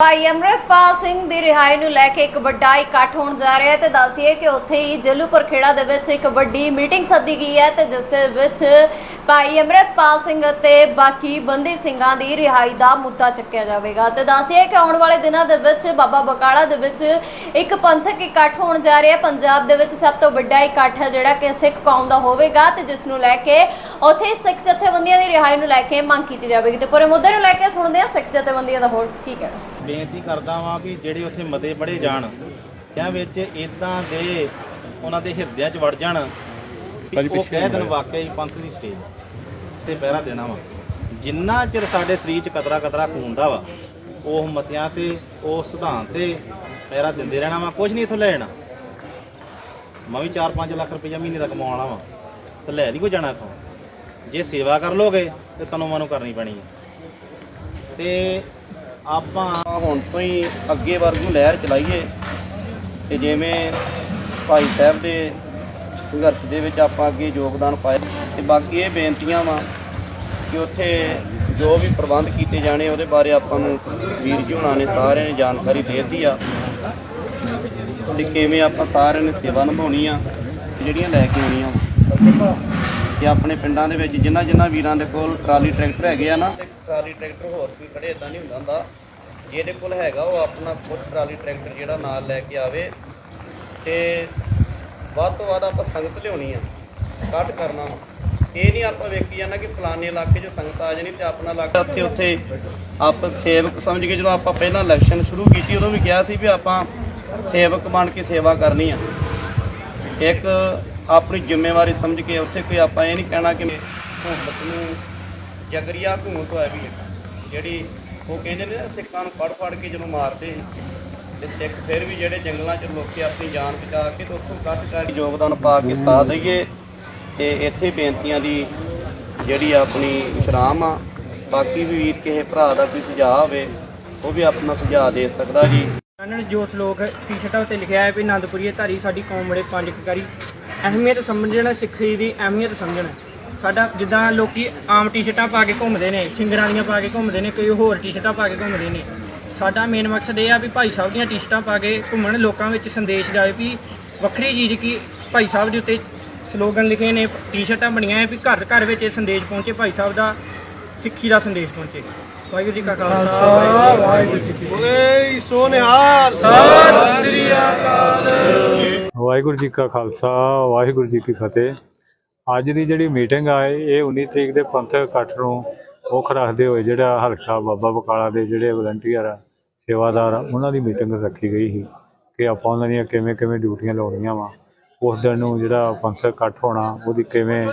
ਭਾਈ ਅਮਰਪਾਲ ਸਿੰਘ ਦੀ ਰਿਹਾਈ ਨੂੰ ਲੈ ਕੇ ਇੱਕ ਵੱਡਾ ਇਕੱਠ ਹੋਣ ਜਾ ਰਿਹਾ ਹੈ ਤੇ ਦੱਸਦੀਏ ਕਿ ਉੱਥੇ ਹੀ ਜਲੂਪੁਰ ਖੇੜਾ ਦੇ ਵਿੱਚ ਇੱਕ ਵੱਡੀ ਮੀਟਿੰਗ ਸੱਦੀ ਗਈ ਹੈ ਤੇ ਜਿਸ ਦੇ ਵਿੱਚ ਭਾਈ ਅਮਰਪਾਲ ਸਿੰਘ ਅਤੇ ਬਾਕੀ ਬੰਦੀ ਸਿੰਘਾਂ ਦੀ ਰਿਹਾਈ ਦਾ ਮੁੱਦਾ ਚੱਕਿਆ ਜਾਵੇਗਾ। ਤੇ ਦੱਸਦੀਏ ਕਿ ਆਉਣ ਵਾਲੇ ਦਿਨਾਂ ਦੇ ਵਿੱਚ ਬਾਬਾ ਬਕਾਲਾ ਦੇ ਵਿੱਚ ਇੱਕ ਪੰਥਕ ਇਕੱਠ ਹੋਣ ਜਾ ਰਿਹਾ ਪੰਜਾਬ ਦੇ ਵਿੱਚ ਸਭ ਤੋਂ ਵੱਡਾ ਇਕੱਠ ਹੈ ਜਿਹੜਾ ਕਿ ਸਿੱਖ ਕੌਮ ਦਾ ਹੋਵੇਗਾ ਤੇ ਜਿਸ ਨੂੰ ਲੈ ਕੇ ਉੱਥੇ ਸਿੱਖ ਜਥੇਬੰਦੀਆਂ ਦੀ ਰਿਹਾਈ ਨੂੰ ਲੈ ਕੇ ਮੰਗ ਕੀਤੀ ਜਾਵੇਗੀ। ਤੇ ਪੂਰੇ ਮੁੱਦੇ ਨੂੰ ਲੈ ਕੇ ਸੁਣਦੇ ਹਾਂ ਸਿੱਖ ਜਥੇਬੰਦੀਆਂ ਦਾ ਹੋਰ ਕੀ ਕਹਿਣਾ। ਬੇਨਤੀ ਕਰਦਾ ਵਾਂ ਵੀ ਜਿਹੜੇ ਉੱਥੇ ਮਤੇ ਪੜੇ ਜਾਣ, ਜਾਂ ਵਿੱਚ ਇਦਾਂ ਦੇ ਉਹਨਾਂ ਦੇ ਹਿਰਦਿਆਂ 'ਚ ਵੜ ਜਾਣ ਵੀ ਉਹ ਕਹਿ ਦੇਣ ਵਾਕਿਆ ਹੀ ਪੰਥ ਦੀ ਸਟੇਜ ਤੇ ਪਹਿਰਾ ਦੇਣਾ ਵਾ। ਜਿੰਨਾ ਚਿਰ ਸਾਡੇ ਸਰੀਰ 'ਚ ਕਤਰਾ ਕਤਰਾ ਖੂਨ ਦਾ ਵਾ ਉਹ ਮਤਿਆਂ ਤੇ ਉਹ ਸਿਧਾਂਤ ਤੇ ਪਹਿਰਾ ਦਿੰਦੇ ਰਹਿਣਾ ਵਾ ਕੁਝ ਨਹੀਂ ਇਥੋਂ ਲੈ ਜਾਣਾ। ਮੈਂ ਵੀ 4-5 ਲੱਖ ਰੁਪਈਆ ਮਹੀਨੇ ਦਾ ਕਮਾਉਣਾ ਵਾ ਤੇ ਲੈ ਨਹੀਂ ਕੋ ਜਾਣਾ ਇਥੋਂ। ਜੇ ਸੇਵਾ ਕਰ ਲੋਗੇ ਤੇ ਤਨੋਂ ਮਨੋਂ ਕਰਨੀ ਪੈਣੀ ਹੈ ਤੇ ਆਪਾਂ ਹੁਣ ਤੋਂ ਹੀ ਅੱਗੇ ਵਰਗੂ ਲਹਿਰ ਚਲਾਈਏ ਤੇ ਜਿਵੇਂ ਭਾਈ ਸਾਹਿਬ ਦੇ ਸੰਘਰਸ਼ ਦੇ ਵਿੱਚ ਆਪਾਂ ਅੱਗੇ ਯੋਗਦਾਨ ਪਾਏ ਤੇ ਬਾਕੀ ਇਹ ਬੇਨਤੀਆਂ ਵਾ ਕਿ ਉੱਥੇ ਜੋ ਵੀ ਪ੍ਰਬੰਧ ਕੀਤੇ ਜਾਣੇ ਉਹਦੇ ਬਾਰੇ ਆਪਾਂ ਨੂੰ ਵੀਰ ਜੀ ਹੁਣਾਂ ਨੇ ਸਾਰਿਆਂ ਨੇ ਜਾਣਕਾਰੀ ਦੇ ਦਿੱਤੀ ਆ। ਤੇ ਕਿਵੇਂ ਆਪਾਂ ਸਾਰਿਆਂ ਨੇ ਸੇਵਾ ਨਿਭਾਉਣੀ ਆ ਤੇ ਜਿਹੜੀਆਂ ਲੈ ਕੇ ਆਉਣੀਆਂ ਵਾ। ਕਿ ਆਪਣੇ ਪਿੰਡਾਂ ਦੇ ਵਿੱਚ ਜਿਨ੍ਹਾਂ ਜਿਨ੍ਹਾਂ ਵੀਰਾਂ ਦੇ ਕੋਲ ਟਰਾਲੀ ਟਰੈਕਟਰ ਹੈਗੇ ਆ ਨਾ, ਟਰਾਲੀ ਟਰੈਕਟਰ ਹੋਰ ਕੋਈ ਖੜੇ ਇਦਾਂ ਨਹੀਂ ਹੁੰਦਾ ਹੁੰਦਾ। ਜਿਹਦੇ ਕੋਲ ਹੈਗਾ ਉਹ ਆਪਣਾ ਖੁਦ ਟਰਾਲੀ ਟਰੈਕਟਰ ਜਿਹੜਾ ਨਾਲ ਲੈ ਕੇ ਆਵੇ। ਤੇ ਵੱਧ ਤੋਂ ਵੱਧ ਆਪਾਂ ਸੰਗਤ ਲਿਆਉਣੀ ਆ ਕੱਟ ਕਰਨਾ। ਇਹ ਨਹੀਂ ਆਪਾਂ ਵੇਖੀ ਜਾਣਾ ਕਿ ਫਲਾਣੇ ਇਲਾਕੇ 'ਚ ਸੰਗਤ ਆ ਜਾਣੀ ਤੇ ਆਪਣਾ ਇਲਾਕਾ ਉੱਥੇ ਉੱਥੇ ਆਪ ਸੇਵਕ ਸਮਝ ਕੇ ਜਦੋਂ ਆਪਾਂ ਪਹਿਲਾਂ ਇਲੈਕਸ਼ਨ ਸ਼ੁਰੂ ਕੀਤੀ ਉਦੋਂ ਵੀ ਕਿਹਾ ਸੀ ਵੀ ਆਪਾਂ ਸੇਵਕ ਬਣ ਕੇ ਸੇਵਾ ਕਰਨੀ ਆ ਇੱਕ ਆਪਣੀ ਜ਼ਿੰਮੇਵਾਰੀ ਸਮਝ ਕੇ ਉੱਥੇ ਕੋਈ ਆਪਾਂ ਇਹ ਨਹੀਂ ਕਹਿਣਾ ਕਿ ਹਕੂਮਤ ਨੂੰ ਜਗਰੀਆ ਹਕੂਮਤ ਹੋਇਆ ਵੀ ਜਿਹੜੀ ਉਹ ਕਹਿੰਦੇ ਨੇ ਨਾ ਸਿੱਖਾਂ ਨੂੰ ਫੜ ਫੜ ਕੇ ਜਦੋਂ ਮਾਰਦੇ ਤੇ ਸਿੱਖ ਫਿਰ ਵੀ ਜਿਹੜੇ ਜੰਗਲਾਂ 'ਚ ਲੋਕੀ ਆਪਣੀ ਜਾਨ ਬਚਾ ਕੇ ਤੇ ਉੱਥੋਂ ਕੱਢ ਕਰ ਯੋਗਦਾਨ ਪਾ ਕੇ ਸਾਥ ਦਈਏ। ਤੇ ਇੱਥੇ ਬੇਨਤੀਆਂ ਦੀ ਜਿਹੜੀ ਆਪਣੀ ਵਿਸ਼ਰਾਮ ਆ, ਬਾਕੀ ਵੀ ਵੀਰ ਕਿਸੇ ਭਰਾ ਦਾ ਕੋਈ ਸੁਝਾਅ ਹੋਵੇ, ਉਹ ਵੀ ਆਪਣਾ ਸੁਝਾਅ ਦੇ ਸਕਦਾ ਜੀ। ਉਹਨਾਂ ਨੇ ਜੋ ਸ਼ਲੋਕ ਟੀ-ਸ਼ਰਟਾਂ ਉੱਤੇ ਲਿਖਿਆ ਹੈ ਵੀ ਆਨੰਦਪੁਰੀਏ ਧਾਰੀ ਸਾਡੀ ਕੌਮ ਬੜੇ ਪੰਜ ਕਰੀ। ਅਹਿਮੀਅਤ ਸਮਝਣਾ, ਸਿੱਖੀ ਦੀ ਅਹਿਮੀਅਤ ਸਮਝਣਾ। ਸਾਡਾ ਜਿੱਦਾਂ ਲੋਕੀ ਆਮ ਟੀ-ਸ਼ਰਟਾਂ ਪਾ ਕੇ ਘੁੰਮਦੇ ਨੇ, ਸਿੰਗਰਾਂ ਦੀਆਂ ਪਾ ਕੇ ਘੁੰਮਦੇ ਨੇ, ਕੋਈ ਹੋਰ ਟੀ-ਸ਼ਰਟਾਂ ਪਾ ਕੇ ਘੁੰਮਦੇ ਨੇ। ਸਾਡਾ ਮੇਨ ਮਕਸਦ ਇਹ ਆ ਵੀ ਭਾਈ ਸਾਹਿਬ ਦੀਆਂ ਟੀ-ਸ਼ਰਟਾਂ ਪਾ ਕੇ ਘੁੰਮਣ ਲੋਕਾਂ ਵਿੱਚ ਸੰਦੇਸ਼ ਜਾਵੇ ਵੀ ਵੱਖਰੀ ਚੀਜ਼ ਕੀ ਭਾਈ ਸਾਹਿਬ ਦੇ ਉੱਤੇ ਸਲੋਗਨ ਲਿਖੇ ਨੇ ਟੀ-ਸ਼ਰਟਾਂ ਬਣੀਆਂ ਹੈ ਵੀ ਘਰ ਘਰ ਵਿੱਚ ਇਹ ਸੰਦੇਸ਼ ਪਹੁੰਚੇ ਭਾਈ ਸਾਹਿਬ ਦਾ ਸਿੱਖੀ ਦਾ ਸੰਦੇਸ਼ ਪਹੁੰਚੇ। ਵਾਹਿਗੁਰੂ ਜੀ ਕਾ ਖਾਲਸਾ ਵਾਹਿਗੁਰੂ ਜੀ ਕੀ ਫਤਿਹ। ਵਾਹਿਗੁਰੂ ਜੀ ਕਾ ਖਾਲਸਾ ਵਾਹਿਗੁਰੂ ਜੀ ਕੀ ਫਤਿਹ। ਅੱਜ ਦੀ ਜਿਹੜੀ ਮੀਟਿੰਗ ਆ ਇਹ 19 ਤਰੀਕ ਦੇ ਪੰਥਕ ਇਕੱਠ ਨੂੰ ਮੁੱਖ ਰੱਖਦੇ ਹੋਏ ਜਿਹੜਾ ਹਲਕਾ ਬਾਬਾ ਬਕਾਲਾ ਦੇ ਜਿਹੜੇ ਵਲੰਟੀਅਰ ਆ ਸੇਵਾਦਾਰ ਆ ਉਹਨਾਂ ਦੀ ਮੀਟਿੰਗ ਰੱਖੀ ਗਈ ਸੀ ਕਿ ਆਪਾਂ ਉਹਨਾਂ ਦੀਆਂ ਕਿਵੇਂ ਕਿਵੇਂ ਡਿਊਟੀਆਂ ਲਾਉਣੀਆਂ ਵਾ। ਉਸ ਦਿਨ ਨੂੰ ਜਿਹੜਾ ਪੰਥਕ ਇਕੱਠ ਹੋਣਾ ਉਹਦੀ ਕਿਵੇਂ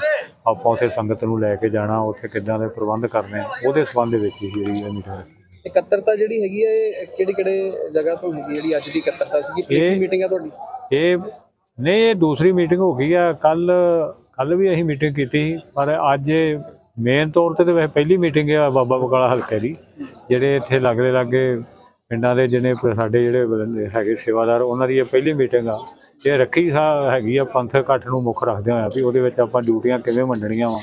ਆਪਾਂ ਉੱਥੇ ਸੰਗਤ ਨੂੰ ਲੈ ਕੇ ਜਾਣਾ ਉੱਥੇ ਕਿੱਦਾਂ ਦੇ ਪ੍ਰਬੰਧ ਕਰਨੇ ਉਹਦੇ ਸੰਬੰਧ ਦੇ ਵਿੱਚ ਹੀ ਜਿਹੜੀ ਇਹ ਮੀਟਿੰਗ ਰੱਖੀ ਇਕੱਤਰਤਾ ਜਿਹੜੀ ਹੈਗੀ ਹੈ ਇਹ ਕਿਹੜੀ ਕਿਹੜੇ ਜਗ੍ਹਾ ਤੋਂ ਹੈਗੀ ਜਿਹੜੀ ਅੱਜ ਦੀ ਇਕੱਤਰਤਾ ਸੀਗੀ? ਪਹਿਲੀ ਮੀਟਿੰਗ ਹੈ ਤੁਹਾਡੀ? ਇਹ ਨਹੀਂ ਇਹ ਦੂਸਰੀ ਮੀਟਿੰਗ ਹੋ ਗਈ ਆ। ਕੱਲ ਕੱਲ ਵੀ ਅਸੀਂ ਮੀਟਿੰਗ ਕੀਤੀ ਸੀ, ਪਰ ਅੱਜ ਮੇਨ ਤੌਰ ਤੇ ਤਾਂ ਵੈਸੇ ਪਹਿਲੀ ਮੀਟਿੰਗ ਆ ਬਾਬਾ ਬਕਾਲਾ ਹਲਕੇ ਦੀ ਜਿਹੜੇ ਇੱਥੇ ਲਾਗੇ ਲਾਗੇ ਪਿੰਡਾਂ ਦੇ ਜਿਹਨੇ ਸਾਡੇ ਜਿਹੜੇ ਹੈਗੇ ਸੇਵਾਦਾਰ, ਉਹਨਾਂ ਦੀ ਇਹ ਪਹਿਲੀ ਮੀਟਿੰਗ ਆ। ਇਹ ਰੱਖੀ ਸਾ- ਹੈਗੀ ਆ ਪੰਥਕ ਇਕੱਠ ਨੂੰ ਮੁੱਖ ਰੱਖਦੇ ਹੋਇਆ ਵੀ ਉਹਦੇ ਵਿੱਚ ਆਪਾਂ ਡਿਊਟੀਆਂ ਕਿਵੇਂ ਵੰਡਣੀਆਂ ਵਾ।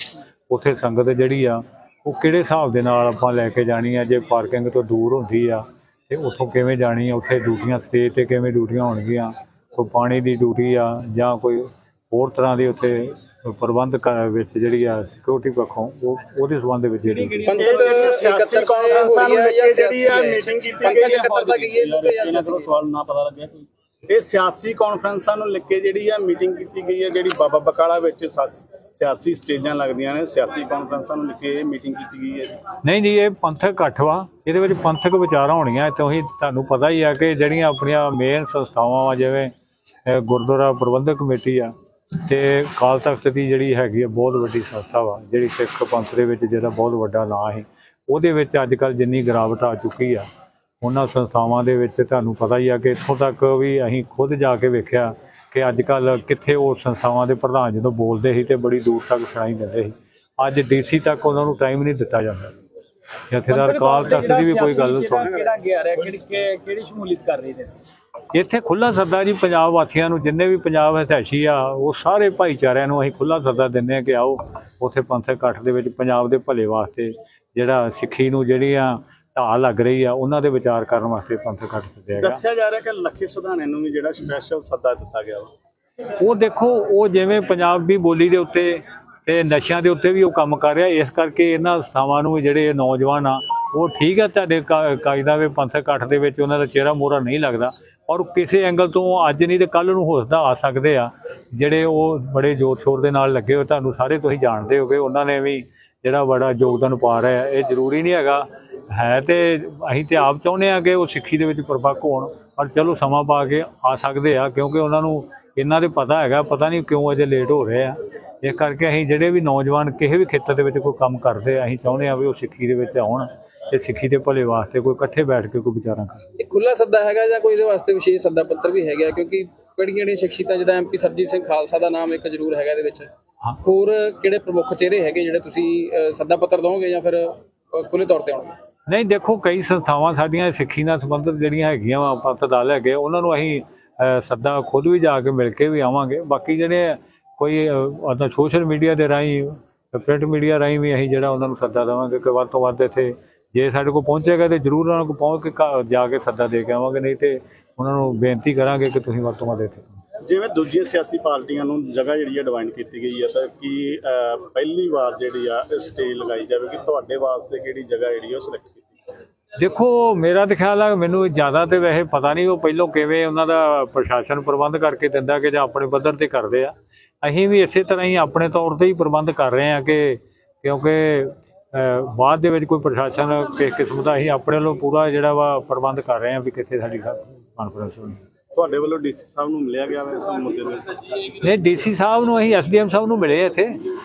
ਉੱਥੇ ਸੰਗਤ ਜਿਹੜੀ ਆ, ਉਹ ਕਿਹੜੇ ਹਿਸਾਬ ਦੇ ਨਾਲ ਆਪਾਂ ਲੈ ਕੇ ਜਾਣੀ ਆ, ਜੇ ਪਾਰਕਿੰਗ ਤੋਂ ਦੂਰ ਹੁੰਦੀ ਆ, ਤੇ ਉੱਥੋਂ ਕਿਵੇਂ ਜਾਣੀ ਆ, ਉੱਥੇ ਡਿਊਟੀਆਂ ਸਟੇਜ ਤੇ ਕਿਵੇਂ ਡਿਊਟੀਆਂ ਹੋਣਗੀਆਂ, ਕੋਈ ਪਾਣੀ ਦੀ ਡਿਊਟੀ ਆ ਜਾਂ ਕੋਈ ਹੋਰ ਤਰ੍ਹਾਂ ਦੀ ਉੱਥੇ ਪ੍ਰਬੰਧ ਕ- ਵਿੱਚ ਜਿਹੜੀ ਆ ਸਿਕਿਉਰਿਟੀ ਪੱਖੋਂ ਉਹ ਉਹਦੇ ਸੰਬੰਧ ਵਿੱਚ ਜਿਹੜੀ ਪੰਥਕ ਸਿਆਸੀ ਕਾਨਫਰੰਸਾਂ ਨੂੰ ਲੈ ਕੇ ਜਿਹੜੀ ਆ ਮੀਟਿੰਗ ਕੀਤੀ ਗਈ ਹੈ ਇਕੱਤਰਤਾ ਕੀ ਹੈ ਤੇ ਇਹਨਾਂ ਕੋਲੋਂ ਸਵਾਲ ਨਾ ਪਤਾ ਲੱਗਿਆ ਕੋਈ ਇਹ ਸਿਆਸੀ ਕਾਨਫਰੰਸਾਂ ਨੂੰ ਲੈ ਕੇ ਜਿਹੜੀ ਆ ਮੀਟਿੰਗ ਕੀਤੀ ਗਈ ਹੈ ਜਿਹੜੀ ਬਾਬਾ ਬਕਾਲਾ ਵਿੱਚ ਸਿਆਸੀ ਸਟੇਜਾਂ ਲੱਗਦੀਆਂ ਨੇ ਸਿਆਸੀ ਕਾਨਫਰੰਸਾਂ ਨੂੰ ਲੈ ਕੇ ਇਹ ਮੀਟਿੰਗ ਕੀਤੀ ਗਈ ਹੈ ਜੀ। ਨਹੀਂ ਜੀ ਇਹ ਪੰਥਕ ਇਕੱਠ ਵਾ। ਇਹਦੇ ਵਿੱਚ ਪੰਥਕ ਵਿਚਾਰਾਂ ਹੋਣੀਆਂ ਤੁਸੀਂ ਤੁਹਾਨੂੰ ਪਤਾ ਹੀ ਆ ਕਿ ਜਿਹੜੀਆਂ ਆਪਣੀਆਂ ਮੇਨ ਸੰਸਥਾਵਾਂ ਵਾ ਜਿਵੇਂ ਅਹ ਗੁਰਦੁਆਰਾ ਪ੍ਰਬੰਧਕ ਕਮੇਟੀ ਆ ਤੇ ਕਾਲ ਤਖਤ ਦੀ ਜਿਹੜੀ ਹੈਗੀ ਆ ਬਹੁਤ ਵੱਡੀ ਸੰਸਥਾ ਵਾ ਜਿਹੜੀ ਸਿੱਖ ਪੰਥ ਦੇ ਵਿੱਚ ਜਿਹੜਾ ਬਹੁਤ ਵੱਡਾ ਨਾਂ ਹੈ ਉਹਦੇ ਵਿੱਚ ਅੱਜ ਕੱਲ ਜਿੰਨੀ ਗਿਰਾਵਟ ਆ ਚੁੱਕੀ ਆ ਉਹਨਾਂ ਸੰਸਥਾਵਾਂ ਦੇ ਵਿੱਚ ਤੁਹਾਨੂੰ ਪਤਾ ਹੀ ਆ ਕਿ ਇੱਥੋਂ ਤੱਕ ਵੀ ਅਸੀਂ ਖੁਦ ਜਾ ਕੇ ਵੇਖਿਆ ਕਿ ਅੱਜ ਕੱਲ ਕਿੱਥੇ ਉਹ ਸੰਸਥਾਵਾਂ ਦੇ ਪ੍ਰਧਾਨ ਜਦੋਂ ਬੋਲਦੇ ਸੀ ਤੇ ਬੜੀ ਦੂਰ ਤੱਕ ਸੁਣਾਈ ਦਿੰਦੇ ਸੀ। ਅੱਜ ਡੀਸੀ ਤੱਕ ਉਹਨਾਂ ਨੂੰ ਟਾਈਮ ਨਹੀਂ ਦਿੱਤਾ ਜਾਂਦਾ। ਜਥੇਦਾਰ ਕਾਲ ਤਖਤ ਦੀ ਵੀ ਕੋਈ ਗੱਲ ਸੁਣ ਕਿਹੜਾ ਗਿਆ ਰਿਹਾ ਕਿਹੜੀ ਕਿਹੜੀ ਸ਼ਮੂਲੀਅਤ ਕਰ ਰਹੀ ਨੇ ਇੱਥੇ ਖੁੱਲਾ ਸੱਦਾ ਜੀ ਪੰਜਾਬ ਵਾਸੀਆਂ ਨੂੰ ਜਿੰਨੇ ਵੀ ਪੰਜਾਬ ਹਿਤੈਸ਼ੀ ਆ ਉਹ ਸਾਰੇ ਭਾਈਚਾਰਿਆਂ ਨੂੰ ਅਸੀਂ ਖੁੱਲਾ ਸੱਦਾ ਦਿੰਦੇ ਆ ਕਿ ਆਓ ਉੱਥੇ ਪੰਥਕ ਇਕੱਠ ਦੇ ਵਿੱਚ ਪੰਜਾਬ ਦੇ ਭਲੇ ਵਾਸਤੇ ਜਿਹੜਾ ਸਿੱਖੀ ਨੂੰ ਜਿਹੜੀਆਂ ਢਾਹ ਲੱਗ ਰਹੀ ਆ ਉਹਨਾਂ ਦੇ ਵਿਚਾਰ ਕਰਨ ਵਾਸਤੇ ਪੰਥਕ ਘਟ ਸੱਦਿਆ ਗਿਆ। ਦੱਸਿਆ ਜਾ ਰਿਹਾ ਕਿ ਲੱਖੇ ਸੁਧਾਣੇ ਨੂੰ ਵੀ ਜਿਹੜਾ ਸਪੈਸ਼ਲ ਸੱਦਾ ਦਿੱਤਾ ਗਿਆ ਉਹ ਦੇਖੋ ਉਹ ਜਿਵੇਂ ਪੰਜਾਬੀ ਬੋਲੀ ਦੇ ਉੱਤੇ ਤੇ ਨਸ਼ਿਆਂ ਦੇ ਉੱਤੇ ਵੀ ਉਹ ਕੰਮ ਕਰ ਰਿਹਾ ਇਸ ਕਰਕੇ ਇਹਨਾਂ ਸਥਾਵਾਂ ਨੂੰ ਜਿਹੜੇ ਨੌਜਵਾਨ ਆ ਉਹ ਠੀਕ ਆ ਤੁਹਾਡੇ ਕਾਇਦਾ ਵੇ ਪੰਥਕ ਇਕੱਠ ਦੇ ਵਿੱਚ ਉਹਨਾਂ ਦਾ ਚਿਹਰਾ ਮੋਹਰਾ ਨਹੀਂ ਲੱਗਦਾ। ਔਰ ਕਿਸੇ ਐਂਗਲ ਤੋਂ ਅੱਜ ਨਹੀਂ ਤੇ ਕੱਲ ਨੂੰ ਹੋ ਸਕਦਾ ਆ ਸਕਦੇ ਆ। ਜਿਹੜੇ ਉਹ ਬੜੇ ਜ਼ੋਰ ਸ਼ੋਰ ਦੇ ਨਾਲ ਲੱਗੇ ਹੋ ਤੁਹਾਨੂੰ ਸਾਰੇ ਤੁਸੀਂ ਜਾਣਦੇ ਹੋਗੇ। ਉਹਨਾਂ ਨੇ ਵੀ ਜਿਹੜਾ ਬੜਾ ਯੋਗਦਾਨ ਪਾ ਰਿਹਾ ਇਹ ਜ਼ਰੂਰੀ ਨਹੀਂ ਹੈਗਾ। ਹੈ ਤੇ ਅਸੀਂ ਤੇ ਆਪ ਚਾਹੁੰਦੇ ਆ ਕਿ ਉਹ ਸਿੱਖੀ ਦੇ ਵਿੱਚ ਪ੍ਰਪੱਕ ਹੋਣ, ਪਰ ਚਲੋ ਸਮਾਂ ਪਾ ਕੇ ਆ ਸਕਦੇ ਆ, ਕਿਉਂਕਿ ਉਹਨਾਂ ਨੂੰ ਇਹਨਾਂ ਦੇ ਪਤਾ ਹੈਗਾ। ਪਤਾ ਨਹੀਂ ਕਿਉਂ ਅਜੇ ਲੇਟ ਹੋ ਰਹੇ ਆ। ਇਸ ਕਰਕੇ ਅਸੀਂ ਜਿਹੜੇ ਵੀ ਨੌਜਵਾਨ ਕਿਸੇ ਵੀ ਖੇਤਰ ਦੇ ਵਿੱਚ ਕੋਈ ਕੰਮ ਕਰਦੇ ਆ, ਅਸੀਂ ਚਾਹੁੰਦੇ ਆ ਵੀ ਉਹ ਸਿੱਖੀ ਦੇ ਵਿੱਚ ਆਉਣ। ਤੇ ਸਿੱਖੀ ਦੇ ਭਲੇ ਵਾਸਤੇ ਕੋਈ ਇਕੱਠੇ ਬੈਠ ਕੇ ਕੋਈ ਵਿਚਾਰਾਂ ਕਰਨ ਇਹ ਖੁੱਲਾ ਸੱਦਾ ਹੈਗਾ ਜਾਂ ਕੋਈ ਇਹਦੇ ਵਾਸਤੇ ਵਿਸ਼ੇਸ਼ ਸੱਦਾ ਪੱਤਰ ਵੀ ਹੈਗਾ? ਕਿਉਂਕਿ ਕਿਹੜੀਆਂ ਕਿਹੜੀਆਂ ਸ਼ਖਸੀਅਤਾਂ ਜਿੱਦਾਂ ਐਮਪੀ ਸਰਜੀਤ ਸਿੰਘ ਖਾਲਸਾ ਦਾ ਨਾਮ ਇੱਕ ਜ਼ਰੂਰ ਹੈਗਾ ਇਹਦੇ ਵਿੱਚ। ਹੋਰ ਕਿਹੜੇ ਪ੍ਰਮੁੱਖ ਚਿਹਰੇ ਹੈਗੇ ਜਿਹੜੇ ਤੁਸੀਂ ਸੱਦਾ ਪੱਤਰ ਦੋਗੇ ਜਾਂ ਫਿਰ ਖੁੱਲੇ ਤੌਰ ਤੇ ਆਉਣਗੇ? ਨਹੀਂ ਦੇਖੋ ਕਈ ਸੰਸਥਾਵਾਂ ਸਾਡੀਆਂ ਸਿੱਖੀ ਨਾਲ ਸੰਬੰਧਿਤ ਜਿਹੜੀਆਂ ਹੈਗੀਆਂ ਵਾ ਪੰਥ ਦਲ ਹੈਗੇ ਉਹਨਾਂ ਨੂੰ ਅਸੀਂ ਸੱਦਾ ਖੁਦ ਵੀ ਜਾ ਕੇ ਮਿਲ ਕੇ ਵੀ ਆਵਾਂਗੇ। ਬਾਕੀ ਜਿਹੜੇ ਕੋਈ ਉਹਦਾ ਸੋਸ਼ਲ ਮੀਡੀਆ ਦੇ ਰਾਹੀਂ ਪ੍ਰਿੰਟ ਮੀਡੀਆ ਰਾਹੀਂ ਵੀ ਅਸੀਂ ਜਿਹੜਾ ਉਹਨਾਂ ਨੂੰ ਸੱਦਾ ਦੇਵਾਂਗੇ ਕਿ ਵੱਧ ਤੋਂ ਵੱਧ ਇੱਥੇ ਜੇ ਸਾਡੇ ਕੋਲ ਪਹੁੰਚੇਗਾ ਤੇ ਜ਼ਰੂਰ ਉਹਨਾਂ ਕੋਲ ਪਹੁੰਚ ਕੇ ਜਾ ਕੇ ਸੱਦਾ ਦੇ ਕੇ ਆਵਾਂਗੇ ਨਹੀਂ ਤੇ ਉਹਨਾਂ ਨੂੰ ਬੇਨਤੀ ਕਰਾਂਗੇ ਕਿ ਤੁਸੀਂ ਵੱਧ ਤੋਂ ਵੱਧ ਇੱਥੇ ਜਿਵੇਂ ਦੂਜੀਆਂ ਸਿਆਸੀ ਪਾਰਟੀਆਂ ਨੂੰ ਜਗ੍ਹਾ ਜਿਹੜੀ ਹੈ ਡਿਵਾਈਡ ਕੀਤੀ ਗਈ ਹੈ ਤਾਂ ਕੀ ਪਹਿਲੀ ਵਾਰ ਜਿਹੜੀ ਆ ਸਟੇਜ ਲਗਾਈ ਜਾਵੇ ਕਿ ਤੁਹਾਡੇ ਵਾਸਤੇ ਕਿਹੜੀ ਜਗ੍ਹਾ ਜਿਹੜੀ ਆ ਉਹ ਸਿਲੈਕਟ ਕੀਤੀ ਦੇਖੋ ਮੇਰਾ ਤਾਂ ਖਿਆਲ ਹੈ ਮੈਨੂੰ ਜ਼ਿਆਦਾ ਤੇ ਵੈਸੇ ਪਤਾ ਨਹੀਂ ਉਹ ਪਹਿਲੋਂ ਕਿਵੇਂ ਉਹਨਾਂ ਦਾ ਪ੍ਰਸ਼ਾਸਨ ਪ੍ਰਬੰਧ ਕਰਕੇ ਦਿੰਦਾ ਕਿ ਜਾਂ ਆਪਣੇ ਪੱਧਰ ਤੇ ਕਰਦੇ ਆ। ਅਸੀਂ ਵੀ ਇਸੇ ਤਰ੍ਹਾਂ ਹੀ ਆਪਣੇ ਤੌਰ ਤੇ ਹੀ ਪ੍ਰਬੰਧ ਕਰ ਰਹੇ ਆ ਕਿ ਕਿਉਂਕਿ ਬਾਅਦ ਦੇ ਵਿੱਚ ਕੋਈ ਪ੍ਰਸ਼ਾਸਨ ਕਿਸ ਕਿਸਮ ਦਾ ਅਸੀਂ ਆਪਣੇ ਵੱਲੋਂ ਪੂਰਾ ਜਿਹੜਾ ਵਾ ਪ੍ਰਬੰਧ ਕਰ ਰਹੇ ਆ ਵੀ ਕਿੱਥੇ ਸਾਡੀ ਕਾਨਫਰੰਸ ਹੋਣੀ। ਤੁਹਾਡੇ ਵੱਲੋਂ ਡੀਸੀ ਸਾਹਿਬ ਨੂੰ ਮਿਲਿਆ ਗਿਆ ਵਾ ਇਸ ਮੁੱਦੇ ਦੇ ਨਹੀਂ ਡੀਸੀ ਸਾਹਿਬ ਨੂੰ ਅਸੀਂ ਐਸਡੀਐਮ ਸਾਹਿਬ ਨੂੰ ਮਿਲੇ ਇੱਥੇ।